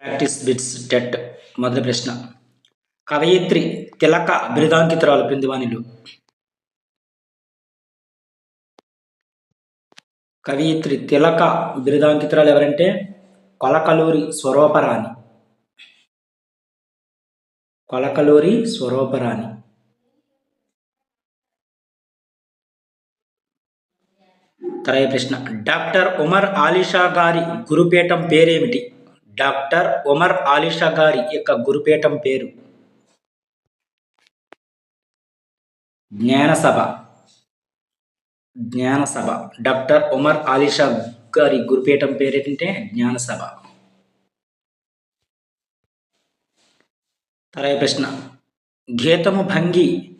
Practice bits TET మొదటి ప్రశ్న. కవయిత్రి తిలక బిరుదాంకితురాలు క్రిందివానిలు కవయిత్రి తిలక బిరుదాంకితురాలు ఎవరంటే కొలకలూరి స్వరూపరాణి. కొలకలూరి స్వరూపరాణి. తరగతి ప్రశ్న. డాక్టర్ ఉమర్ ఆలిషా గారి గురుపీఠం పేరేమిటి? డాక్టర్ ఉమర్ ఆలిషా గారి యొక్క గురుపీఠం పేరు. జ్ఞానసభ. జ్ఞానసభ. డాక్టర్ ఉమర్ ఆలిషా గారి గురుపీఠం పేరేంటంటే జ్ఞానసభ. తరగతి ప్రశ్న. గీతము భంగి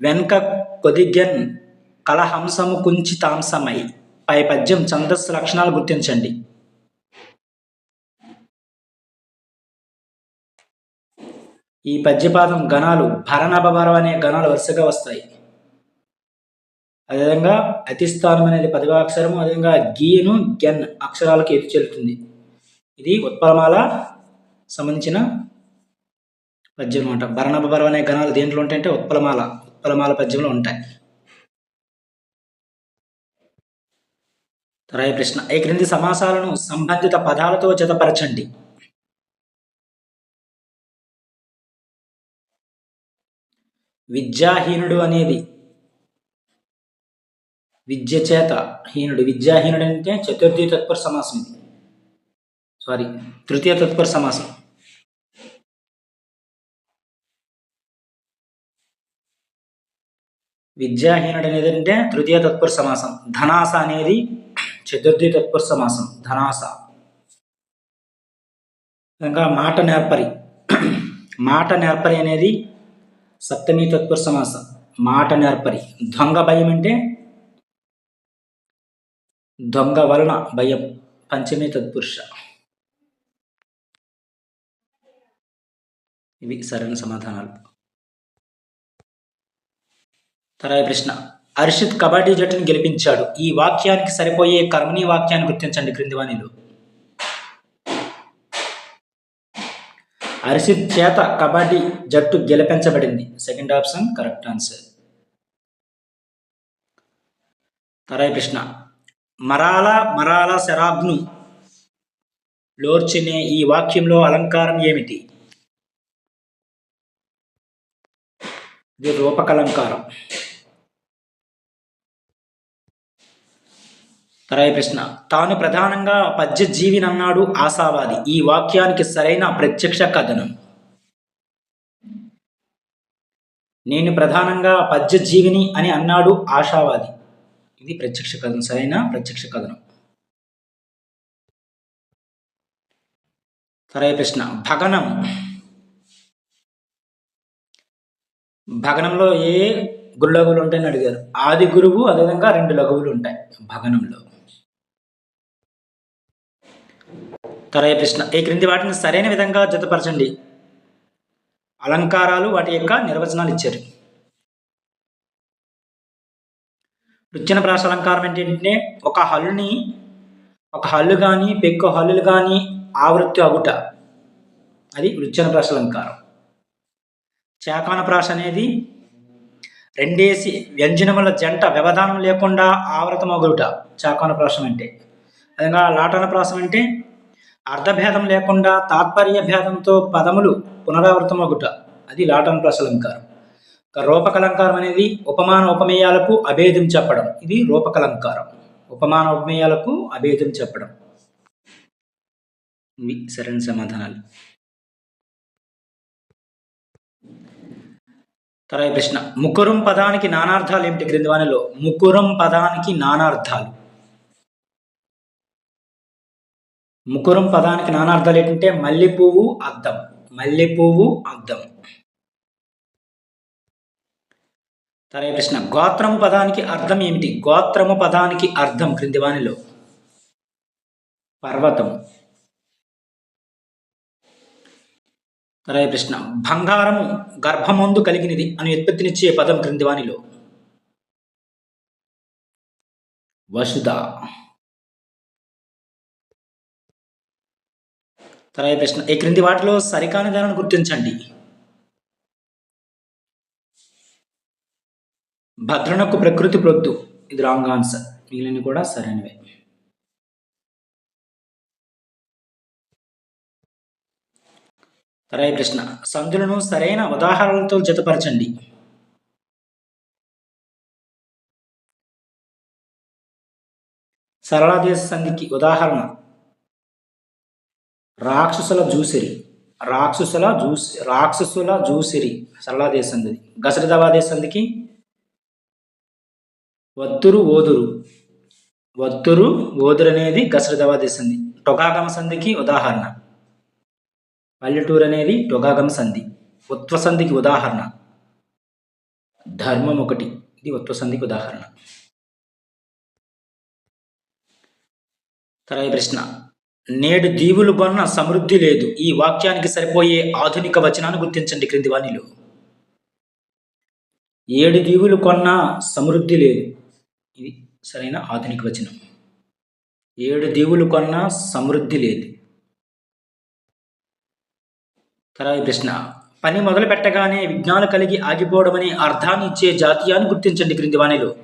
వెనుక కొదిగన్ కలహంసము కుంచితాంసమై. పై పద్యం ఛందస్సు లక్షణాలు గుర్తించండి. ఈ పద్యపాదం గణాలు భరణభభరం అనే గణాలు వరుసగా వస్తాయి. అదేవిధంగా అతిస్థానం అనేది పదవాక్షరము అదేవిధంగా గీను గెన్ అక్షరాలకు ఎదు చెల్లుతుంది ఇది ఉత్పలమాల సంబంధించిన పద్యం అనమాట భరణభభరం అనే గణాలు దేంట్లో ఉంటాయంటే ఉత్పలమాల ఉత్పలమాల పద్యంలో ఉంటాయి. తరాయి ప్రశ్న. ఈ క్రింది సమాసాలను సంబంధిత పదాలతో జతపరచండి. విద్యాహీనుడు అనేది విద్య చేత హీనుడు. విద్యాహీనుడు అంటే చతుర్థి తత్పర సమాసం ఇది. సారీ తృతీయ తత్పర సమాసం. విద్యాహీనుడు అనేది అంటే తృతీయ తత్పర సమాసం. ధనాస అనేది చతుర్థి తత్పర సమాసం. ధనాస. ఇంకా మాట నేర్పరి. మాట నేర్పరి అనేది సప్తమి తత్పుర సమాసం మాట నేర్పరి దొంగ భయం అంటే? దొంగ వలన భయం పంచమి తత్పురుష. ఇవి సరైన సమాధానాలు. తర్వాత ప్రశ్న. అర్షిత్ కబడ్డీ జట్టును గెలిపించాడు. ఈ వాక్యానికి సరిపోయే కర్మని వాక్యాన్ని గుర్తించండి క్రింది వాణిలో. హర్షిత్ చేత కబడ్డీ జట్టు గెలిపించబడింది. Second option correct answer. తరాయి ప్రశ్న. మరాల మరాల శరాబ్ను లోర్చినే ఈ వాక్యంలో అలంకారం ఏమిటి? ఇది రూపకలంకారం. తరాయి ప్రశ్న. తాను ప్రధానంగా పద్య జీవినన్నాడు ఆశావాది. ఈ వాక్యానికి సరైన ప్రత్యక్ష కథనం. నేను ప్రధానంగా పద్య జీవిని అని అన్నాడు ఆశావాది. ఇది ప్రత్యక్ష కథనం. సరైన ప్రత్యక్ష కథనం. తరాయి ప్రశ్న. భగనం. భగనంలో ఏ గురు లఘువులు ఉంటాయని అడిగారు. ఆది గురువు అదేవిధంగా రెండు లఘువులు ఉంటాయి భగనంలో. తరయ ప్రశ్న. ఈ క్రింది వాటిని సరైన విధంగా జతపరచండి. అలంకారాలు వాటి యొక్క నిర్వచనాలు ఇచ్చారు. రుచిన ప్రాస అలంకారం ఏంటంటే ఒక హల్లుని ఒక హల్లు కానీ పెక్కు హల్లులు కానీ ఆవృత్తి అగుట. అది రుచిన ప్రాస అలంకారం. చేకాన ప్రాస అనేది రెండేసి వ్యంజనముల జంట వ్యవధానం లేకుండా ఆవృతం చాకాన ప్రాసం అంటే. అదేవిధంగా లాటాన ప్రాసం అంటే అర్థభేదం లేకుండా తాత్పర్య భేదంతో పదములు పునరావృతమగుట. అది లాటన్ ప్లస్ అలంకారం. రూపకలంకారం అనేది ఉపమాన ఉపమేయాలకు అభేదం చెప్పడం. ఇది రూపకలంకారం. ఉపమాన ఉపమేయాలకు అభేదం చెప్పడం. ఇవి సరైన సమాధానాలు. తర్వాత ప్రశ్న. ముకురం పదానికి నానార్థాలు ఏమిటి? క్రిందివానిలో ముకురం పదానికి నానార్థాలు. ముకురం పదానికి నానార్థాలు ఏంటంటే మల్లెపువ్వు అద్దం. మల్లెపువ్వు అద్దం. తరే ప్రశ్న. గోత్రము పదానికి అర్థం ఏమిటి? గోత్రము పదానికి అర్థం క్రింది వానిలో. పర్వతం. తరే ప్రశ్న. బంగారము గర్భమందు కలిగినది అని ఉత్పత్తినిచ్చే పదం క్రింది వానిలో. వసుధ. తర్వాత ప్రశ్న ఈ క్రింది వాటిలో సరికాని దానిని గుర్తించండి? భద్రనకు ప్రకృతి ప్రొద్దు. ఇది రాంగ్ ఆన్సర్. మిగిలిన కూడా సరైనవే. తర్వాత ప్రశ్న సంధులను సరైన ఉదాహరణలతో జతపరచండి. సరళాదేశ సంధికి ఉదాహరణ రాక్షసుల జూసిరి. రాక్షసుల జూసి రాక్షసుల జూసిరి. సల్లాదేశంది సంధి సంధికి వత్తురు ఓదురు. వత్తురు ఓదురు అనేది గసరిదవాదేశంది టొగాగమ సంధికి ఉదాహరణ. పల్లెటూరు అనేది టొగాగమ సంధి. ఉత్వసంధికి ఉదాహరణ. ధర్మం ఒకటి. ఇది ఉత్వసంధికి ఉదాహరణ. తర్వాత ప్రశ్న. నేడు దీవులు కొన్న సమృద్ధి లేదు. ఈ వాక్యానికి సరిపోయే ఆధునిక వచనాన్ని గుర్తించండి క్రింది వాణిలో. ఏడు దీవులు కొన్న సమృద్ధి లేదు. ఇది సరైన ఆధునిక వచనం. ఏడు దీవులు కొన్న సమృద్ధి లేదు. తర్వాత ప్రశ్న పని మొదలు పెట్టగానే విజ్ఞానం కలిగి ఆగిపోవడమని అర్థాన్ని ఇచ్చే జాతీయాన్ని గుర్తించండి క్రింది వాణిలో.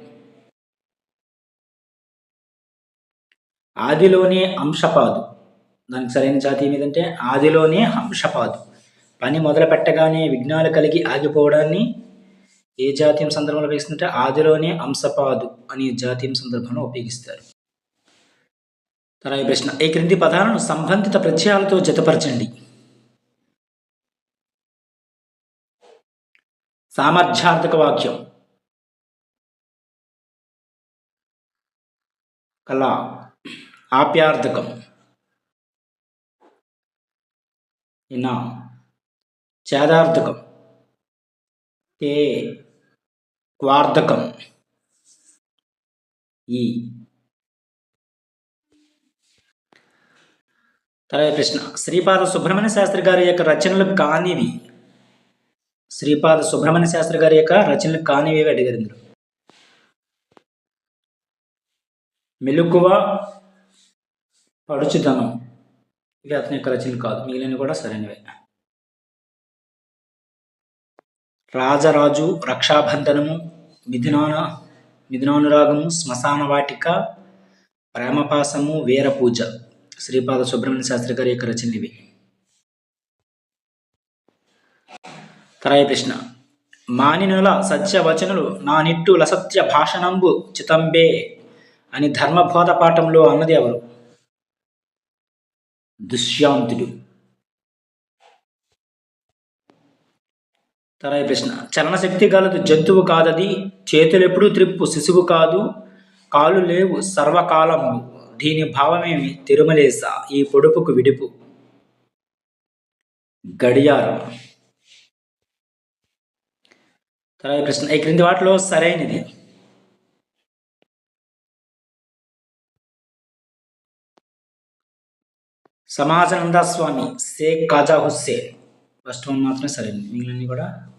ఆదిలోనే అంశపాదు. దానికి సరైన జాతీయం ఏదంటే ఆదిలోనే హంశపాదు పని మొదలు పెట్టగానే విఘ్నాలు కలిగి ఆగిపోవడాన్ని ఏ జాతీయం సందర్భంలో ఉపయోగిస్తుంటే ఆదిలోనే అంశపాదు అనే జాతీయం సందర్భంలో ఉపయోగిస్తారు. తర్వాత ప్రశ్న. ఈ క్రింది పదాలను సంబంధిత ప్రత్యయాలతో జతపరచండి? సామర్థ్యార్థక వాక్యం. కళ. ఆప్యార్థకం. ఇన్న చేదార్థకం తే క్వార్థకం ఈ. తర్వాత ప్రశ్న. శ్రీపాద సుబ్రహ్మణ్య శాస్త్రి గారి యొక్క రచనలు కానివి. శ్రీపాద సుబ్రహ్మణ్య శాస్త్రి గారి యొక్క రచనలు కానివి అడిగారు ఇందులో? మెలుకువ పడుచుదనం. ఇవి అతని యొక్క రచనలు కాదు. మిగిలినవి కూడా సరైనవే. రాజరాజు రక్షాబంధనము మిథునాన మిథునానురాగము శ్మశాన వాటిక ప్రేమపాసము వీరపూజ. శ్రీపాద సుబ్రహ్మణ్య శాస్త్రి గారి యొక్క రచనలు ఇవి తరాయి ప్రశ్న మానినుల సత్యవచనులు నా నిట్టు లసత్య భాషణంబు చితంబే అని ధర్మబోధ పాఠంలో అన్నది ఎవరు? దుష్యాంతుడు. తర్వాత ప్రశ్న. చలనశక్తి గలదు జంతువు కాదది చేతులెప్పుడు త్రిప్పు శిశువు కాదు కాలు లేవు సర్వకాలము. దీని భావమేమి? తిరుమలేస ఈ పొడుపుకు విడుపు. గడియారం. తర్వాత ప్రశ్న. ఈ క్రింది వాటిలో సరైనది. సమాజానంద స్వామి షేక్ కాజా హుస్సేన్ ఫస్ట్ వన్ మాత్రమే సరైనది. మిగిలినవి కూడా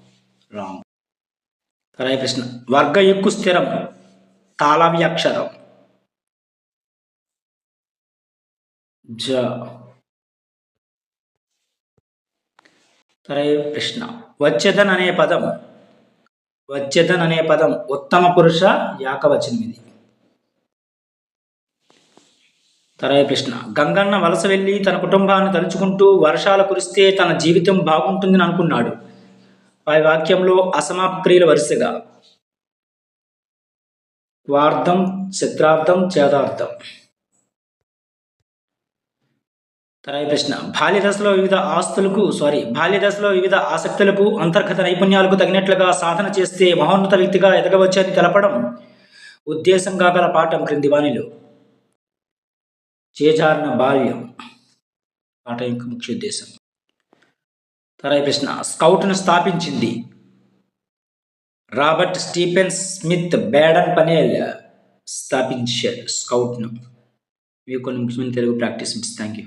రాంగ్. తర్వాత ప్రశ్న. వర్గ ఎక్కు స్థిరం. తాళవ్య అక్షరం. జ. తర్వాత ప్రశ్న. వచ్చేదన్ అనే పదం. వచ్చేదన్ అనే పదం. ఉత్తమ పురుష యాకవచనం ఇది తరాయి ప్రశ్న. గంగన్న వలస వెళ్ళి తన కుటుంబాన్ని తలుచుకుంటూ వర్షాలు కురిస్తే తన జీవితం బాగుంటుందని అనుకున్నాడు. పై వాక్యంలో అసమాప్క్రియల వరుసగా. వార్థం చిత్రార్థం చేదార్థం తరాయి ప్రశ్న. బాల్య దశలో వివిధ ఆస్తులకు సారీ బాల్య దశలో వివిధ ఆసక్తులకు అంతర్గత నైపుణ్యాలకు తగినట్లుగా సాధన చేస్తే మహోన్నత వ్యక్తిగా ఎదగవచ్చని తెలపడం ఉద్దేశంగా గల పాఠం క్రింది వాణిలో. చేజారిన బాల్యం. పాట యొక్క ముఖ్య ఉద్దేశం. తర్వాత ప్రశ్న స్కౌట్ను స్థాపించింది Robert Stephen Smith Baden Powell స్థాపించారు స్కౌట్ను. ఇవి కొన్ని ముఖ్యమైన తెలుగు ప్రాక్టీస్ థ్యాంక్ యూ